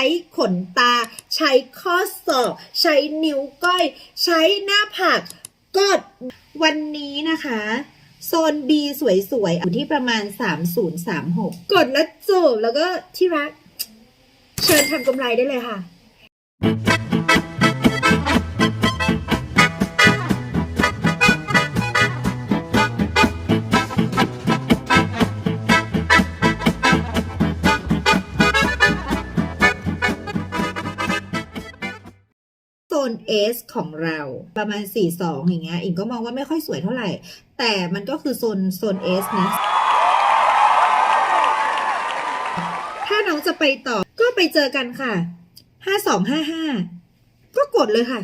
ช้ขนตา ใช้ข้อศอก ใช้นิ้วก้อย ใช้หน้าผากกดวันนี้นะคะ โซน B สวยๆอยู่ที่ประมาณ 3036 กดแล้วจบแล้วก็ที่รัก เชิญทำกำไรได้เลยค่ะ น S ของเราประมาณ 42 อย่างเงี้ยอิงก็มองว่าไม่ค่อยสวยเท่าไหร่ แต่มันก็คือโซนโซน S นะถ้าน้องจะไปต่อก็ไปเจอกันค่ะ 5255 ก็กดเลยค่ะ